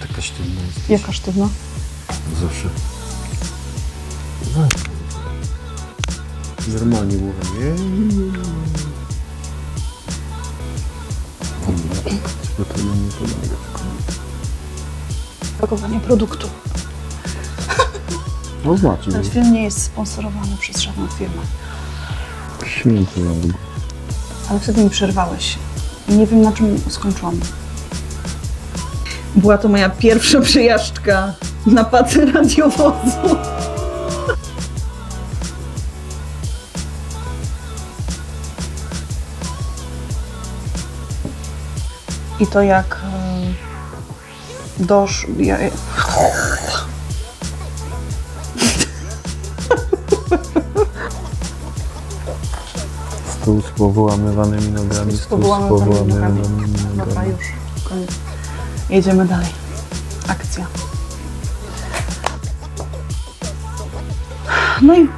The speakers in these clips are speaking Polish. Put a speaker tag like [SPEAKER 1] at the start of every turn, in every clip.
[SPEAKER 1] Taka sztywna jest.
[SPEAKER 2] Jaka sztywna?
[SPEAKER 1] Zawsze. Weź. Normalnie głowę. Nie. Chyba to nie pomaga.
[SPEAKER 2] Pakowanie produktu.
[SPEAKER 1] No znaczy,
[SPEAKER 2] Ten film nie jest sponsorowany przez żadną firmę.
[SPEAKER 1] święty.
[SPEAKER 2] Ale wtedy mi przerwałeś. I nie wiem na czym skończyłam. Była to moja pierwsza przejażdżka na pacy radiowozu. I to jak dosz... Ja,
[SPEAKER 1] Stół z powyłamywanymi nogami.
[SPEAKER 2] z powyłamywanymi nogami. Dobra, już. Koniec. Jedziemy dalej. Akcja. No i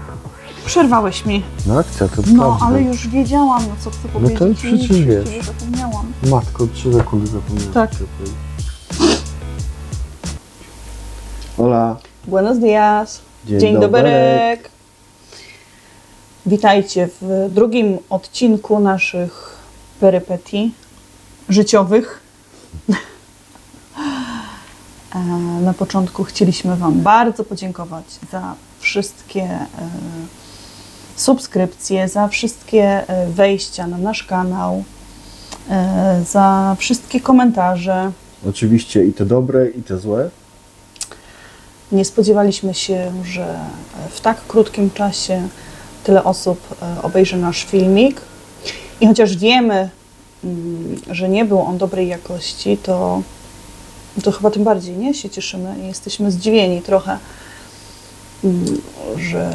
[SPEAKER 2] przerwałeś mi.
[SPEAKER 1] No akcja, to
[SPEAKER 2] No,
[SPEAKER 1] prawda.
[SPEAKER 2] ale już wiedziałam, no co chcę
[SPEAKER 1] to
[SPEAKER 2] powiedzieć. i
[SPEAKER 1] przecież
[SPEAKER 2] nic
[SPEAKER 1] wiesz.
[SPEAKER 2] Zapomniałam.
[SPEAKER 1] Matko, trzy sekundy zapomniałem.
[SPEAKER 2] Tak.
[SPEAKER 1] co powiedzieć. Hola.
[SPEAKER 2] Buenos dias.
[SPEAKER 1] Dzień
[SPEAKER 2] Dzień doberek. Witajcie w drugim odcinku naszych perypetii życiowych. E, Na początku chcieliśmy Wam bardzo podziękować za wszystkie e, subskrypcje, za wszystkie e, wejścia na nasz kanał, za wszystkie komentarze.
[SPEAKER 1] Oczywiście i te dobre, i te złe.
[SPEAKER 2] Nie spodziewaliśmy się, że w tak krótkim czasie tyle osób obejrzy nasz filmik. I chociaż wiemy, mm, że nie był on dobrej jakości, to, to chyba tym bardziej nie się cieszymy i jesteśmy zdziwieni trochę, że,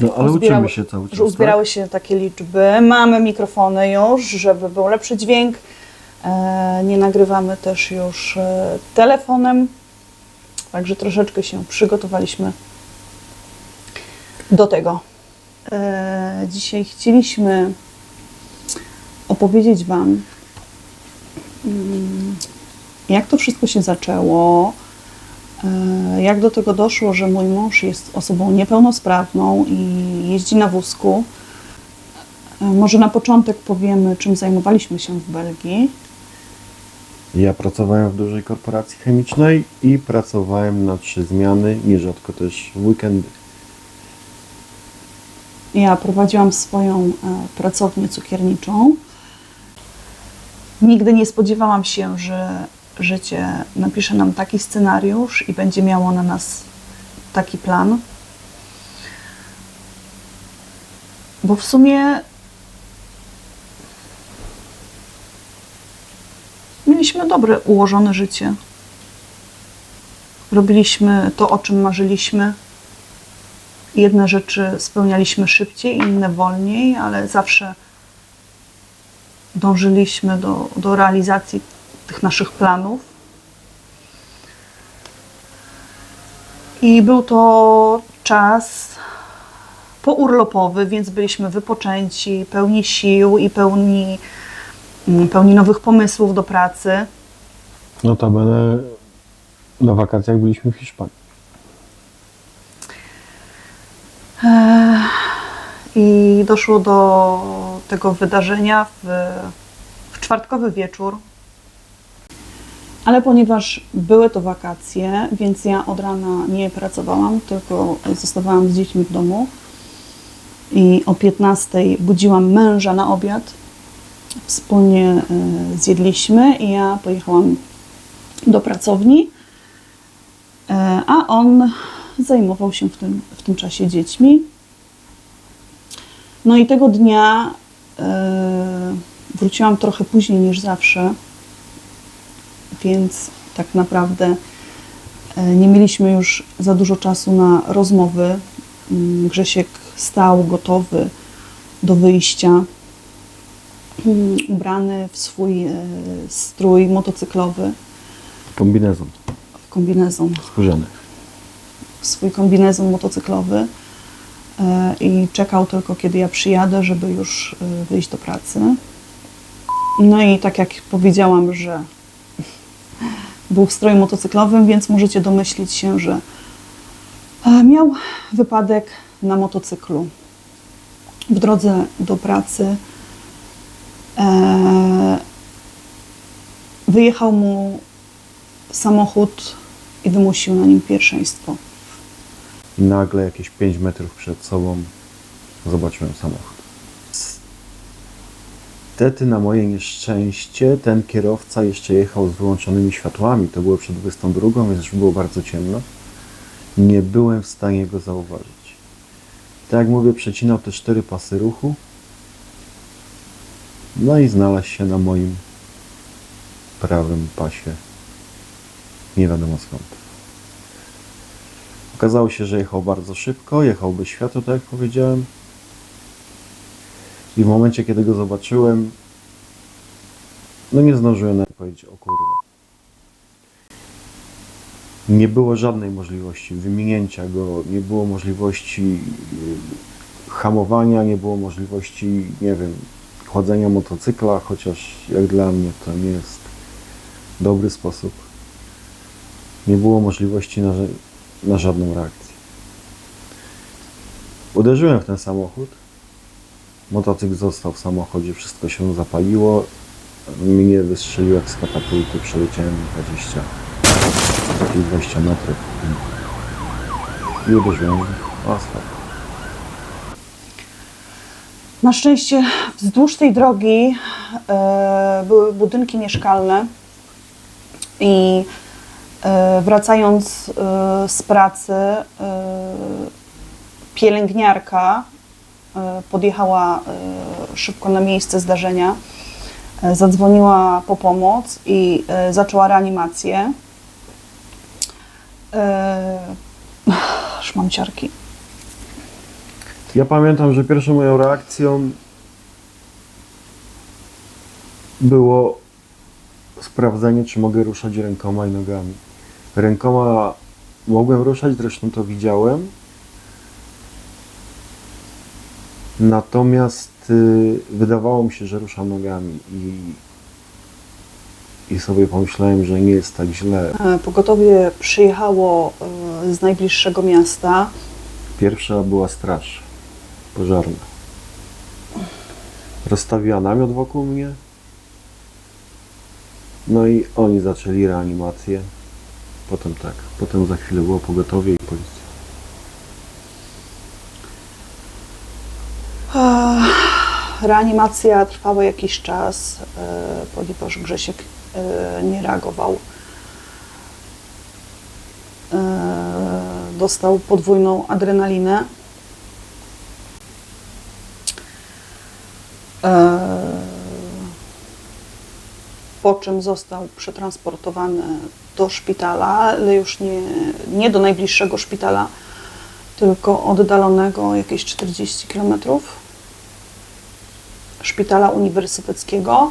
[SPEAKER 1] No ale
[SPEAKER 2] uzbierały-
[SPEAKER 1] uczymy się cały czas.
[SPEAKER 2] że uzbierały się takie liczby. Mamy mikrofony już, żeby był lepszy dźwięk. E, Nie nagrywamy też już e, telefonem, także troszeczkę się przygotowaliśmy do tego. E, Dzisiaj chcieliśmy opowiedzieć Wam, mm, jak to wszystko się zaczęło, e, jak do tego doszło, że mój mąż jest osobą niepełnosprawną i jeździ na wózku. E, Może na początek powiemy, czym zajmowaliśmy się w Belgii.
[SPEAKER 1] Ja pracowałem w dużej korporacji chemicznej i pracowałem na trzy zmiany, nierzadko też w weekendy.
[SPEAKER 2] Ja prowadziłam swoją e, pracownię cukierniczą. Nigdy nie spodziewałam się, że życie napisze nam taki scenariusz i będzie miało na nas taki plan. Bo w sumie mieliśmy dobre, ułożone życie. Robiliśmy to, o czym marzyliśmy. Jedne rzeczy spełnialiśmy szybciej, inne wolniej, ale zawsze dążyliśmy do, do realizacji tych naszych planów. I był to czas pourlopowy, więc byliśmy wypoczęci, pełni sił i pełni, mm, pełni nowych pomysłów do pracy.
[SPEAKER 1] Notabene na wakacjach byliśmy w Hiszpanii.
[SPEAKER 2] I doszło do tego wydarzenia w, w czwartkowy wieczór. Ale ponieważ były to wakacje, więc ja od rana nie pracowałam, tylko zostawałam z dziećmi w domu. I o 15 budziłam męża na obiad. Wspólnie e, zjedliśmy i ja pojechałam do pracowni, e, a on zajmował się w tym, w tym czasie dziećmi. No i tego dnia e, wróciłam trochę później niż zawsze, więc tak naprawdę e, nie mieliśmy już za dużo czasu na rozmowy. Mm, Grzesiek stał gotowy do wyjścia, mm, ubrany w swój e, strój motocyklowy,
[SPEAKER 1] Kombinezon
[SPEAKER 2] w kombinezon
[SPEAKER 1] skórzany.
[SPEAKER 2] w swój kombinezon motocyklowy e, i czekał tylko, kiedy ja przyjadę, żeby już wyjść do pracy. No i tak jak powiedziałam, że był w stroju motocyklowym, więc możecie domyślić się, że e, miał wypadek na motocyklu. W drodze do pracy e, wyjechał mu samochód i wymusił na nim pierwszeństwo.
[SPEAKER 1] Nagle jakieś 5 metrów przed sobą zobaczyłem samochód. Niestety na moje nieszczęście ten kierowca jeszcze jechał z wyłączonymi światłami. To było przed 22, więc już było bardzo ciemno. Nie byłem w stanie go zauważyć. Tak jak mówię, przecinał te cztery pasy ruchu. No i znalazł się na moim prawym pasie. Nie wiadomo skąd. Okazało się, że jechał bardzo szybko, jechał bez światła, tak jak powiedziałem. I w momencie, kiedy go zobaczyłem, no nie zdążyłem nawet powiedzieć o kurwa. Nie było żadnej możliwości wyminięcia go, nie było możliwości y, hamowania, nie było możliwości, nie wiem, chodzenia motocykla, chociaż jak dla mnie to nie jest dobry sposób. Nie było możliwości na, na żadną reakcję. Uderzyłem w ten samochód. Motocykl został w samochodzie, wszystko się zapaliło. Mnie wystrzeliło jak z katapulty, przeleciałem 20, jakieś 20 metrów i uderzyłem w asfalt.
[SPEAKER 2] Na szczęście wzdłuż tej drogi e, były budynki mieszkalne i e, wracając e, z pracy e, pielęgniarka podjechała e, szybko na miejsce zdarzenia, e, zadzwoniła po pomoc i e, zaczęła reanimację. E, Aż mam ciarki.
[SPEAKER 1] Ja pamiętam, że pierwszą moją reakcją było sprawdzenie, czy mogę ruszać rękoma i nogami. Rękoma mogłem ruszać, zresztą to widziałem. Natomiast y, wydawało mi się, że ruszam nogami i, i sobie pomyślałem, że nie jest tak źle.
[SPEAKER 2] E, Pogotowie przyjechało e, z najbliższego miasta.
[SPEAKER 1] Pierwsza była straż pożarna. Rozstawiła namiot wokół mnie. No i oni zaczęli reanimację. Potem tak. Potem za chwilę było pogotowie i policja.
[SPEAKER 2] Reanimacja trwała jakiś czas, e, ponieważ Grzesiek e, nie reagował. E, Dostał podwójną adrenalinę. Po czym został przetransportowany do szpitala, ale już nie, nie do najbliższego szpitala, tylko oddalonego jakieś 40 km szpitala uniwersyteckiego.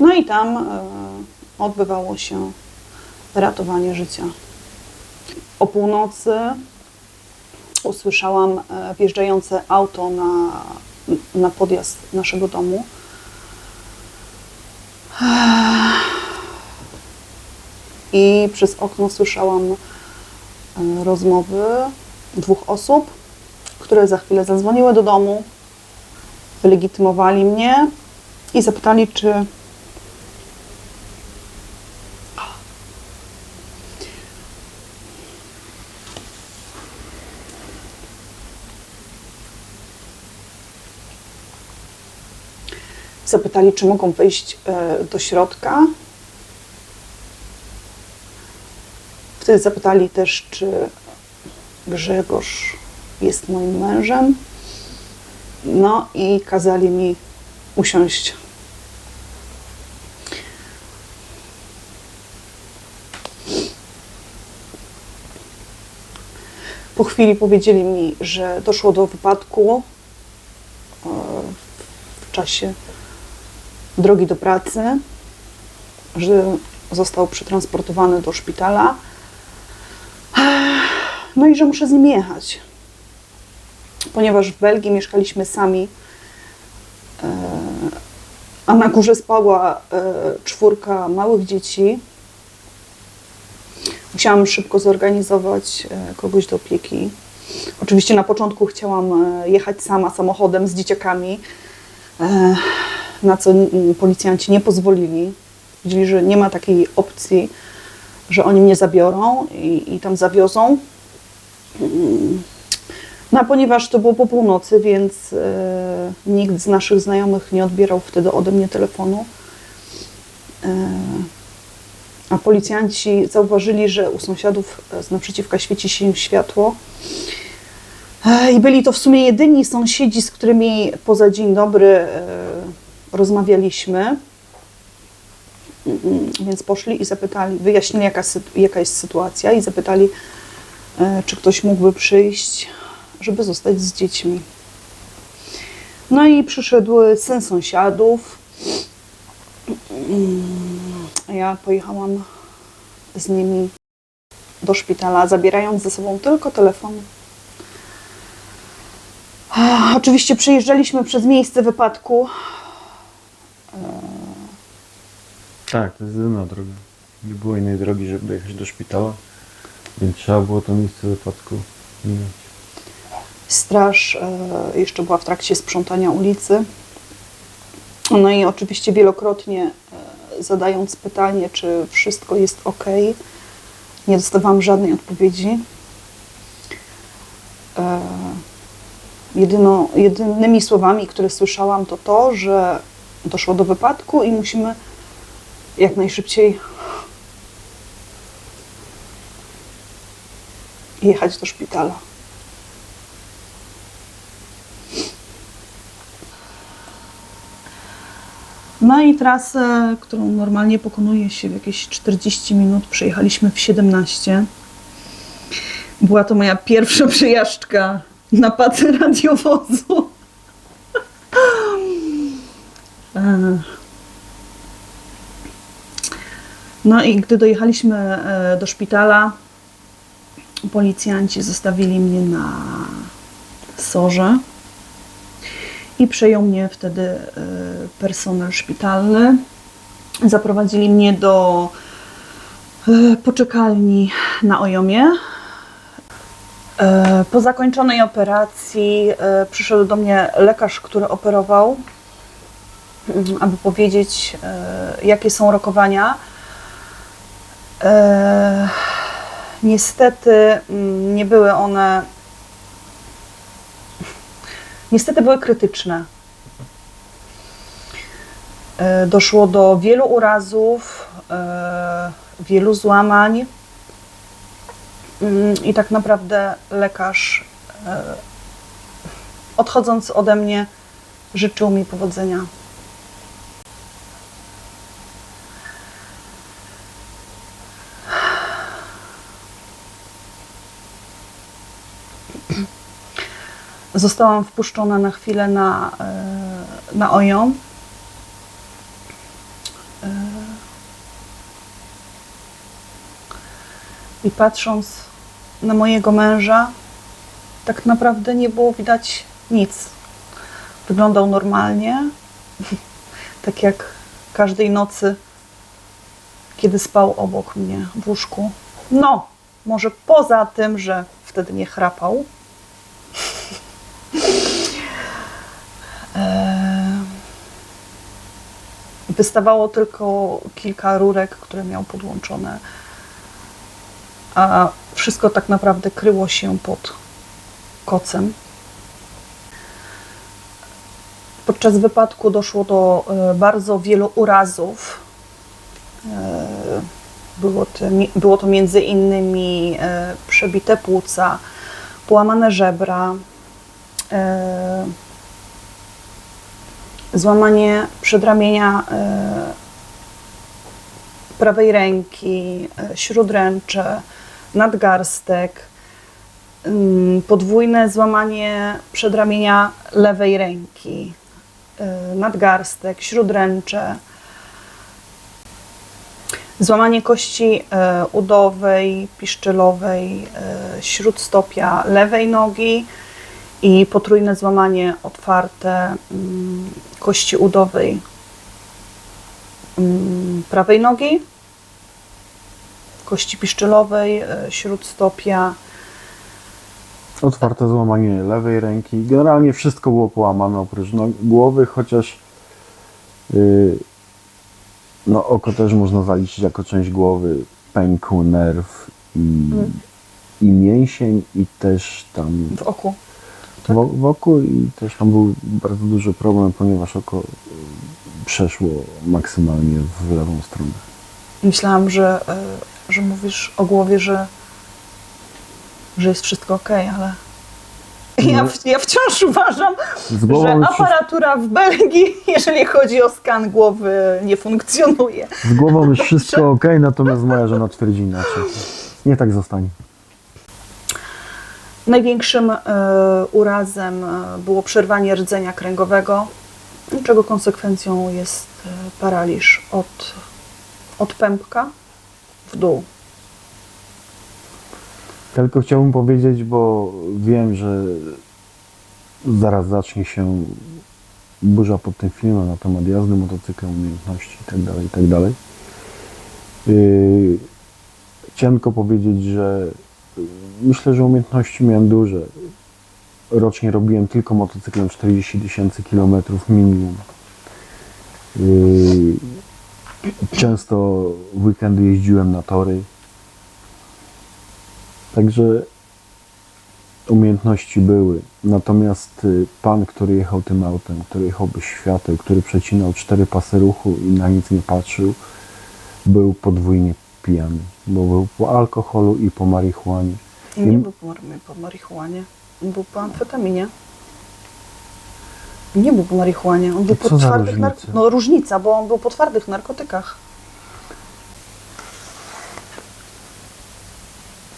[SPEAKER 2] No i tam e, odbywało się ratowanie życia. O północy usłyszałam e, wjeżdżające auto na, na podjazd naszego domu. i przez okno słyszałam rozmowy dwóch osób, które za chwilę zadzwoniły do domu, wylegitymowali mnie i zapytali, czy zapytali, czy mogą wejść e, do środka Wtedy zapytali też, czy Grzegorz jest moim mężem. No i kazali mi usiąść. Po chwili powiedzieli mi, że doszło do wypadku e, w czasie drogi do pracy, że został przetransportowany do szpitala. No i że muszę z nim jechać. Ponieważ w Belgii mieszkaliśmy sami, e, a na górze spała e, czwórka małych dzieci, musiałam szybko zorganizować e, kogoś do opieki. Oczywiście na początku chciałam jechać sama samochodem z dzieciakami, na co policjanci nie pozwolili. Powiedzieli, że nie ma takiej opcji, że oni mnie zabiorą i, i tam zawiozą. Mm. No a ponieważ to było po północy, więc e, nikt z naszych znajomych nie odbierał wtedy ode mnie telefonu. E, a policjanci zauważyli, że u sąsiadów e, z naprzeciwka świeci się światło. I byli to w sumie jedyni sąsiedzi, z którymi poza dzień dobry rozmawialiśmy. Mm, Więc poszli i zapytali, wyjaśnili jaka, jaka jest sytuacja i zapytali, czy ktoś mógłby przyjść, żeby zostać z dziećmi. No i przyszedł syn sąsiadów. Mm, Ja pojechałam z nimi do szpitala, zabierając ze sobą tylko telefon. Oczywiście przejeżdżaliśmy przez miejsce wypadku.
[SPEAKER 1] Tak, to jest jedyna droga. Nie było innej drogi, żeby dojechać do szpitala, więc trzeba było to miejsce wypadku minąć.
[SPEAKER 2] Straż e, jeszcze była w trakcie sprzątania ulicy. No i oczywiście wielokrotnie e, zadając pytanie, czy wszystko jest ok, nie dostawałam żadnej odpowiedzi. E, jedyno, jedynymi słowami, które słyszałam, to to, że doszło do wypadku i musimy jak najszybciej jechać do szpitala. No i trasę, którą normalnie pokonuje się w jakieś 40 minut, przejechaliśmy w 17. Była to moja pierwsza przejażdżka na pacy radiowozu. E. No i gdy dojechaliśmy e, do szpitala, policjanci zostawili mnie na sorze i przejął mnie wtedy e, personel szpitalny. Zaprowadzili mnie do e, poczekalni na Ojomie. E, Po zakończonej operacji przyszedł do mnie lekarz, który operował, mm, aby powiedzieć, jakie są rokowania. Niestety mm, nie były one niestety były krytyczne. E, Doszło do wielu urazów, e, wielu złamań. Mm, I tak naprawdę lekarz, e, odchodząc ode mnie, życzył mi powodzenia. Zostałam wpuszczona na chwilę na, e, na OJOM. E, I patrząc na mojego męża, tak naprawdę nie było widać nic. Wyglądał normalnie, tak jak każdej nocy, kiedy spał obok mnie w łóżku. No, może poza tym, że wtedy nie chrapał. Wystawało tylko kilka rurek, które miał podłączone, a wszystko tak naprawdę kryło się pod kocem. Podczas wypadku doszło do e, bardzo wielu urazów. E, Było to, było to między innymi e, przebite płuca, połamane żebra, złamanie przedramienia e, prawej ręki, e, śródręcze, nadgarstek, ym, podwójne złamanie przedramienia lewej ręki, e, nadgarstek, śródręcze. Złamanie kości udowej, piszczelowej, śródstopia lewej nogi i potrójne złamanie otwarte mm, kości udowej mm, prawej nogi, kości piszczelowej, e, śródstopia
[SPEAKER 1] Otwarte złamanie lewej ręki. Generalnie wszystko było połamane oprócz no, głowy, chociaż yy, no, oko też można zaliczyć jako część głowy. Pękł nerw i,
[SPEAKER 2] Mm.
[SPEAKER 1] i mięsień i też tam
[SPEAKER 2] w oku.
[SPEAKER 1] Wo- wokół i też tam był bardzo duży problem, ponieważ oko y, przeszło maksymalnie w lewą stronę.
[SPEAKER 2] Myślałam, że, e, że mówisz o głowie, że, że jest wszystko ok, ale ja, w, ja wciąż uważam, że aparatura w Belgii, jeżeli chodzi o skan głowy, nie funkcjonuje.
[SPEAKER 1] z głową już wszystko ok, natomiast moja żona twierdzi inaczej. Nie tak zostanie.
[SPEAKER 2] Największym e, urazem e, było przerwanie rdzenia kręgowego, czego konsekwencją jest e, paraliż od, od pępka w dół.
[SPEAKER 1] Tylko chciałbym powiedzieć, bo wiem, że zaraz zacznie się burza pod tym filmem na temat jazdy motocyklem, umiejętności itd. itd. Yy, chciałem tylko powiedzieć, że myślę, że umiejętności miałem duże. Rocznie robiłem tylko motocyklem 40 tysięcy kilometrów minimum. Yy, często w weekendy jeździłem na tory. Także umiejętności były. Natomiast y, pan, który jechał tym autem, który jechał bez świateł, który przecinał cztery pasy ruchu i na nic nie patrzył, był podwójnie pijany, bo był po alkoholu i po marihuanie.
[SPEAKER 2] I nie
[SPEAKER 1] I-
[SPEAKER 2] był po, mar- po marihuanie, on był po amfetaminie. Nie był po marihuanie, on był po twardych narkotykach. No różnica, bo on był po twardych narkotykach.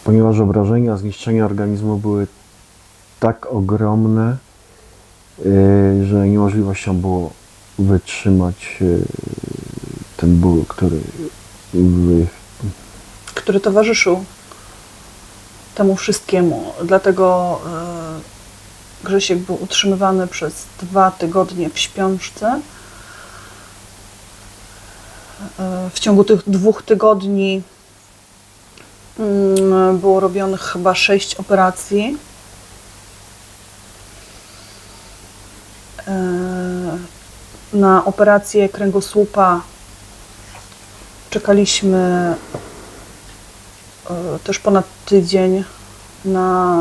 [SPEAKER 1] Ponieważ obrażenia, zniszczenia organizmu były tak ogromne, y, że niemożliwością było wytrzymać y, ten ból, który wy,
[SPEAKER 2] który towarzyszył temu wszystkiemu. Dlatego e, Grzesiek był utrzymywany przez dwa tygodnie w śpiączce. E, w ciągu tych dwóch tygodni mm, było robionych chyba sześć operacji. E, na operację kręgosłupa czekaliśmy też ponad tydzień na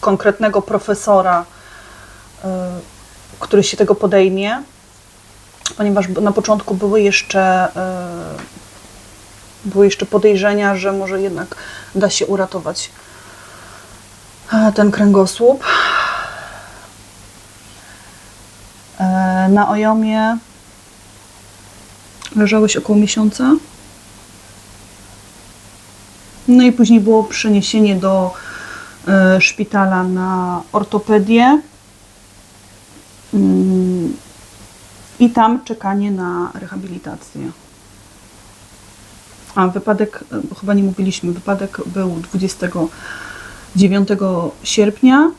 [SPEAKER 2] konkretnego profesora, e, który się tego podejmie, ponieważ na początku były jeszcze, e, były jeszcze podejrzenia, że może jednak da się uratować e, ten kręgosłup. E, Na ojomie leżałeś około miesiąca. No i później było przeniesienie do e, szpitala na ortopedię. Mm, I tam czekanie na rehabilitację. A wypadek, e, bo chyba nie mówiliśmy, wypadek był 29 sierpnia,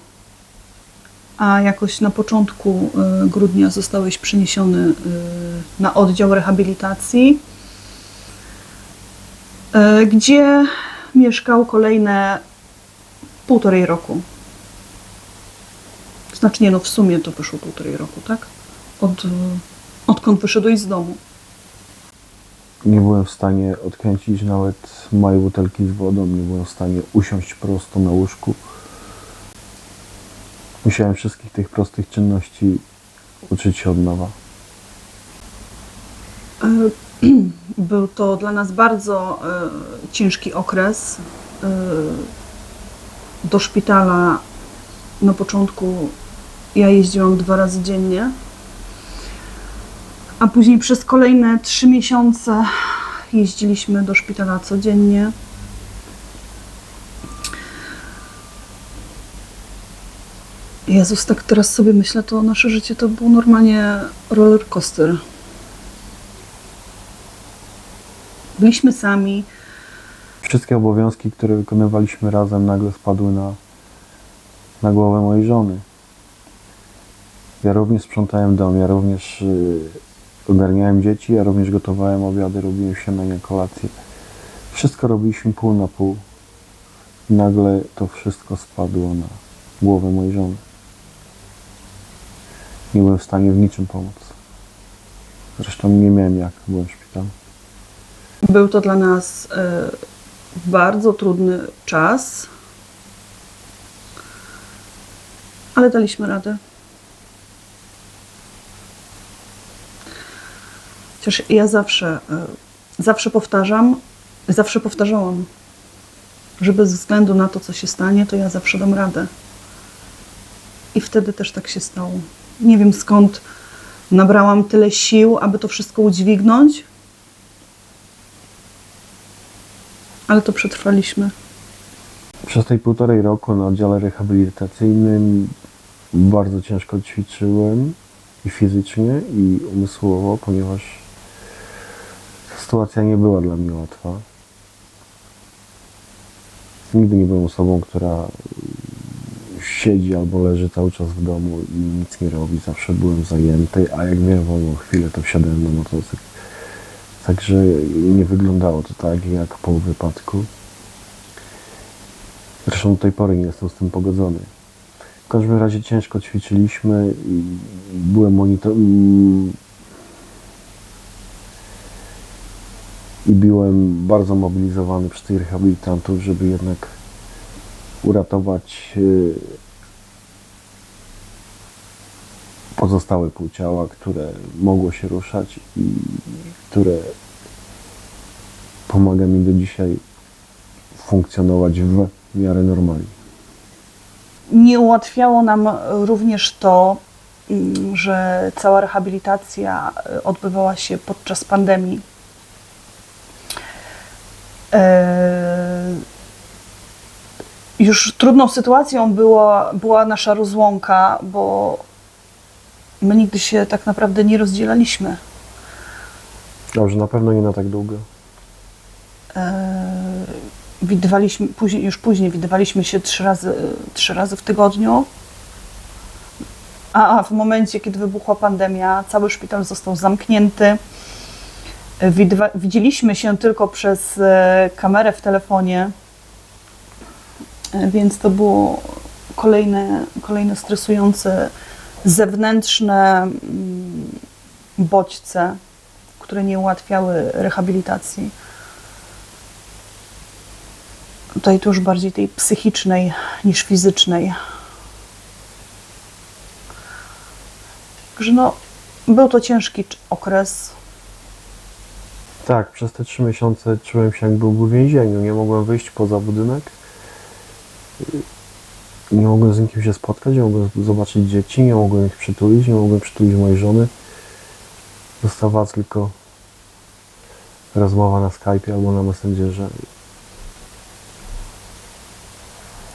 [SPEAKER 2] a jakoś na początku e, grudnia zostałeś przeniesiony na oddział rehabilitacji, gdzie mieszkał kolejne półtorej roku. Znaczy nie, no w sumie to wyszło półtorej roku, tak? Od, odkąd wyszedłeś z domu.
[SPEAKER 1] nie byłem w stanie odkręcić nawet mojej butelki z wodą, nie byłem w stanie usiąść prosto na łóżku. Musiałem wszystkich tych prostych czynności uczyć się od nowa.
[SPEAKER 2] E, Był to dla nas bardzo e, ciężki okres. E, do szpitala na początku ja jeździłam dwa razy dziennie, a później przez kolejne trzy miesiące jeździliśmy do szpitala codziennie. Jezus, tak teraz sobie myślę, to nasze życie to był normalnie roller Byliśmy sami.
[SPEAKER 1] Wszystkie obowiązki, które wykonywaliśmy razem, nagle spadły na, na głowę mojej żony. Ja również sprzątałem dom, ja również y, ogarniałem dzieci, ja również gotowałem obiady, robiłem śniadania, kolację. Wszystko robiliśmy pół na pół. Nagle to wszystko spadło na głowę mojej żony. Nie byłem w stanie w niczym pomóc. Zresztą nie miałem jak, byłem w szpitalu.
[SPEAKER 2] Był to dla nas e, bardzo trudny czas, ale daliśmy radę. Chociaż ja zawsze, e, zawsze powtarzam, zawsze powtarzałam, że bez względu na to, co się stanie, to ja zawsze dam radę. I wtedy też tak się stało. Nie wiem skąd nabrałam tyle sił, aby to wszystko udźwignąć, ale to przetrwaliśmy.
[SPEAKER 1] Przez tej półtorej roku na oddziale rehabilitacyjnym bardzo ciężko ćwiczyłem i fizycznie, i umysłowo, ponieważ sytuacja nie była dla mnie łatwa. Nigdy nie byłem osobą, która siedzi albo leży cały czas w domu i nic nie robi. Zawsze byłem zajęty, a jak miałem wolną chwilę, to wsiadałem na motocykl. Także nie wyglądało to tak jak po wypadku. Zresztą do tej pory nie jestem z tym pogodzony. W każdym razie ciężko ćwiczyliśmy i byłem monitor... I byłem bardzo mobilizowany przez tych rehabilitantów, żeby jednak uratować y, pozostałe pół ciała, które mogło się ruszać i które pomaga mi do dzisiaj funkcjonować w miarę normalnie.
[SPEAKER 2] Nie ułatwiało nam również to, mm, że cała rehabilitacja y, odbywała się podczas pandemii. E, Już trudną sytuacją była, była nasza rozłąka, bo my nigdy się tak naprawdę nie rozdzielaliśmy.
[SPEAKER 1] Dobrze, na pewno nie na tak długo.
[SPEAKER 2] E, widywaliśmy, później, już później widywaliśmy się trzy razy, trzy razy w tygodniu. A, a w momencie, kiedy wybuchła pandemia, cały szpital został zamknięty. E, Widywa, widzieliśmy się tylko przez e, kamerę w telefonie, E, więc to było kolejne, kolejne stresujące zewnętrzne mm, bodźce, które nie ułatwiały rehabilitacji. Tutaj to już bardziej tej psychicznej niż fizycznej. Także no, był to ciężki okres.
[SPEAKER 1] Tak, przez te trzy miesiące czułem się jak byłby w więzieniu. Nie mogłem wyjść poza budynek. Nie mogłem z nikim się spotkać, nie mogłem zobaczyć dzieci, nie mogłem ich przytulić, nie mogłem przytulić mojej żony. Zostawała tylko rozmowa na Skype albo na Messengerze,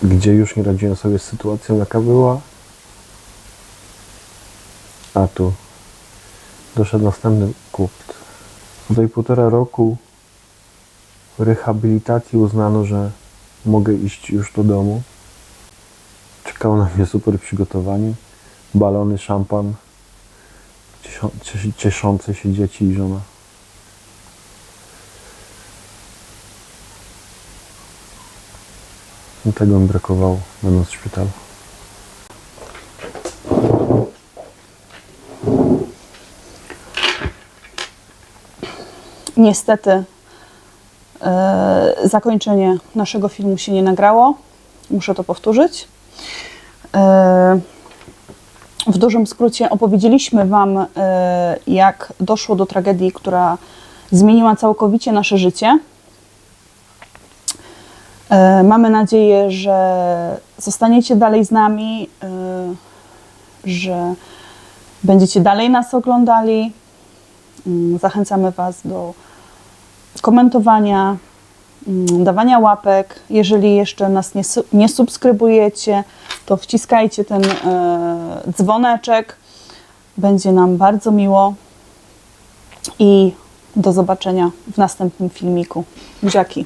[SPEAKER 1] gdzie już nie radziłem sobie z sytuacją, jaka była. A tu doszedł następny kłopot. Po tej półtora roku rehabilitacji uznano, że mogę iść już do domu. Czekało na mnie super przygotowanie. Balony, szampan, cieszące się dzieci i żona. I tego mi brakowało, będąc w szpitalu.
[SPEAKER 2] Niestety e, zakończenie naszego filmu się nie nagrało. Muszę to powtórzyć. E, w dużym skrócie opowiedzieliśmy Wam, e, jak doszło do tragedii, która zmieniła całkowicie nasze życie. E, Mamy nadzieję, że zostaniecie dalej z nami, e, że będziecie dalej nas oglądali. Mm, Zachęcamy Was do komentowania, mm, dawania łapek. Jeżeli jeszcze nas nie, nie subskrybujecie, to wciskajcie ten e, dzwoneczek. Będzie nam bardzo miło. I Do zobaczenia w następnym filmiku. Buziaki.